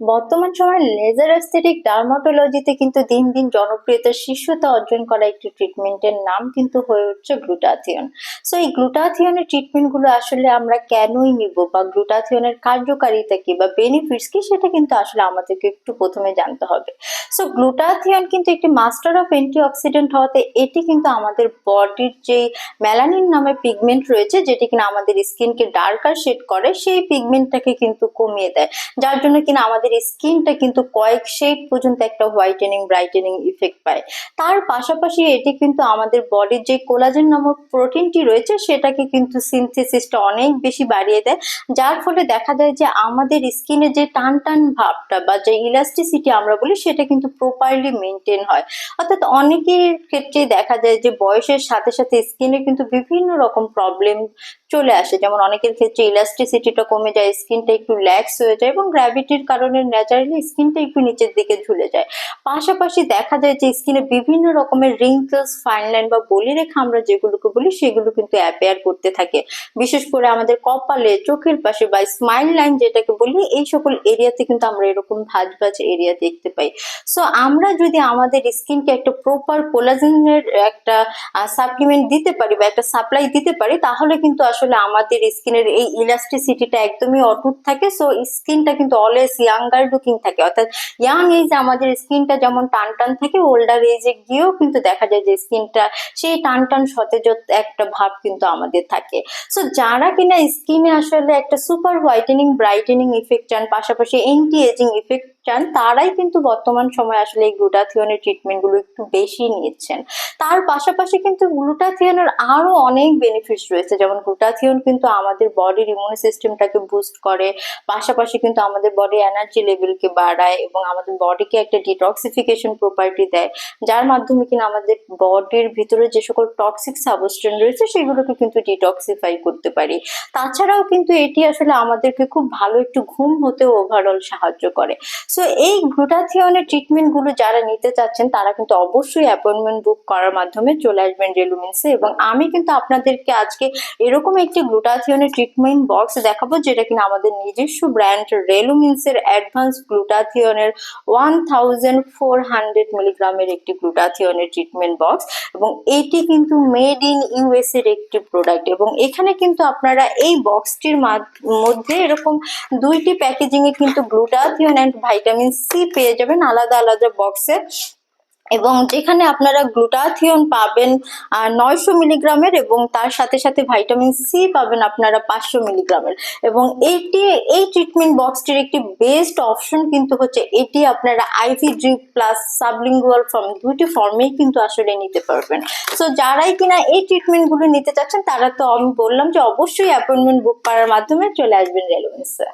বর্তমান সময়ে laser aesthetic ডার্মাটোলজিতে কিন্তু দিন দিন জনপ্রিয়তার শীর্ষতা অর্জন করা একটি ট্রিটমেন্টের নাম কিন্তু হয়ে উঠছে গ্লুটাথিয়ন সো এই গ্লুটাথিয়নের ট্রিটমেন্টগুলো আসলে আমরা কেনই নিব বা গ্লুটাথিয়নের কার্যকারিতা কি বা বেনিফিটস কি সেটা কিন্তু আসলে আমাদেরকে একটু প্রথমে জানতে হবে। সো গ্লুটাথিয়ন কিন্তু একটি মাস্টার অফ অ্যান্টিঅক্সিডেন্ট হওয়াতে এটি কিন্তু আমাদের বডির যে মেলানিন নামে পিগমেন্ট রয়েছে, যেটি কিনা আমাদের স্কিনকে ডার্কার শেড করে, সেই পিগমেন্টটাকে কিন্তু কমিয়ে দেয়। যার জন্য কিনা আমাদের স্কিনটা কিন্তু কয়েক শেড পর্যন্ত একটা হোয়াইটেনিং ব্রাইটেনিং ইফেক্ট পায়। তার পাশাপাশি এটি কিন্তু আমাদের বডির যে কোলাজেন নামক প্রোটিনটি রয়েছে, সেটাকে কিন্তু সিনথেসিসটা অনেক বেশি বাড়িয়ে দেয়। যার ফলে দেখা যায় যে আমাদের স্কিনে যে টান টান ভাবটা বা যে ইলাস্টিসিটি আমরা বলি, সেটা কিন্তু প্রপারলি মেনটেন হয়। অর্থাৎ অনেকের ক্ষেত্রে দেখা যায় যে বয়সের সাথে সাথে স্কিনে কিন্তু বিভিন্ন রকম প্রবলেম চলে আসে। যেমন অনেকের ক্ষেত্রে ইলাস্টিসিটিটা কমে যায়, স্কিনটা একটু ল্যাক্স হয়ে যায় এবং গ্র্যাভিটির কারণে ন্যাচারালি স্কিনটা একটু নিচের দিকে ঝুলে যায়। পাশাপাশি দেখা যায় যে স্কিনে বিভিন্ন রকমের রিঙ্কলস ফাইন লাইন বা বলি রেখা আমরা যেগুলোকে বলি, সেগুলো কিন্তু অ্যাপেয়ার করতে থাকে। বিশেষ করে আমাদের কপালে, চোখের পাশে বা স্মাইল লাইন যেটাকে বলি, এই সকল এরিয়াতে কিন্তু আমরা এরকম ভাজ ভাজ এরিয়া দেখতে পাই। সো আমরা যদি আমাদের স্কিনকে একটা প্রপার কোলাজেনের একটা সাপ্লিমেন্ট দিতে পারি বা একটা সাপ্লাই দিতে পারি, তাহলে কিন্তু আসলে আমাদের স্কিনের এই ইলাস্টিসিটিটা একদমই অটুট থাকে। সো স্কিনটা কিন্তু অলওয়েজ ইয়াঙ্গার লুকিং থাকে। অর্থাৎ ইয়াং এজে আমাদের স্কিনটা যেমন টান টান থাকে ওল্ডার এজে গিয়েও কিন্তু দেখা যায় যে স্কিনটা সেই টান টান সতেজ একটা ভাব কিন্তু আমাদের থাকে। সো যারা কিনা স্কিনে আসলে একটা সুপার হোয়াইটেনিং ব্রাইটেনিং ইফেক্ট চান, পাশাপাশি এন্টি এজিং ইফেক্ট চান তারাই কিন্তু বর্তমান সময়ে আসলে এই গ্লুটাথিয়নের ট্রিটমেন্টগুলো একটু বেশি নিচ্ছেন। তার পাশাপাশি কিন্তু গ্লুটাথিয়নের আরও অনেক বেনিফিটস রয়েছে। যেমন গ্লুটাথিয়ন কিন্তু আমাদের বডির ইমিউন সিস্টেমটাকে বুস্ট করে, পাশাপাশি কিন্তু আমাদের বডি এনার্জি লেভেলকে বাড়ায় এবং আমাদের বডিকে একটা ডিটক্সিফিকেশন প্রপার্টি দেয়, যার মাধ্যমে কিনা আমাদের বডির ভিতরে যে সকল টক্সিক সাবস্টেন্স রয়েছে, সেগুলোকে কিন্তু ডিটক্সিফাই করতে পারি। তাছাড়াও কিন্তু এটি আসলে আমাদেরকে খুব ভালো একটু ঘুম হতেও ওভারঅল সাহায্য করে। সো এই গ্লুটাথিয়নের ট্রিটমেন্টগুলো যারা নিতে চাচ্ছেন, তারা কিন্তু অবশ্যই অ্যাপয়েন্টমেন্ট বুক করার মাধ্যমে চলে আসবেন রেলুমিন্সে এবং আমি কিন্তু আপনাদেরকে আজকে এরকম একটি গ্লুটাথিয়নের ট্রিটমেন্ট বক্স দেখাবো, যেটা কিনা আমাদের নিজস্ব ব্র্যান্ড রেলুমিন্সের অ্যাডভান্স গ্লুটাথিয়নের ওয়ান থাউজেন্ড ফোর হান্ড্রেড মিলিগ্রামের একটি গ্লুটাথিয়নের ট্রিটমেন্ট বক্স এবং এটি কিন্তু মেড ইন ইউএস এর একটি প্রোডাক্ট এবং এখানে কিন্তু আপনারা এই বক্সটির মধ্যে এরকম দুইটি প্যাকেজিং এ কিন্তু গ্লুটাথিয়ন অ্যান্ড ভাইটামিন সি পেয়ে যাবেন আলাদা আলাদা বক্সে এবং যেখানে আপনারা গ্লুটাথিয়ন পাবেন নয়শো মিলিগ্রামের এবং তার সাথে সাথে ভাইটামিন সি পাবেন আপনারা পাঁচশো মিলিগ্রামের। এবং এইটি এই ট্রিটমেন্ট বক্সটির একটি বেস্ট অপশন কিন্তু হচ্ছে এটি আপনারা IV drip plus sublingual form দুইটি ফর্মেই কিন্তু আসলে নিতে পারবেন। সো যারাই কিনা এই ট্রিটমেন্টগুলো নিতে চাচ্ছেন, তারা তো আমি বললাম যে অবশ্যই অ্যাপয়েন্টমেন্ট বুক করার মাধ্যমে চলে আসবেন রেলভেন্সে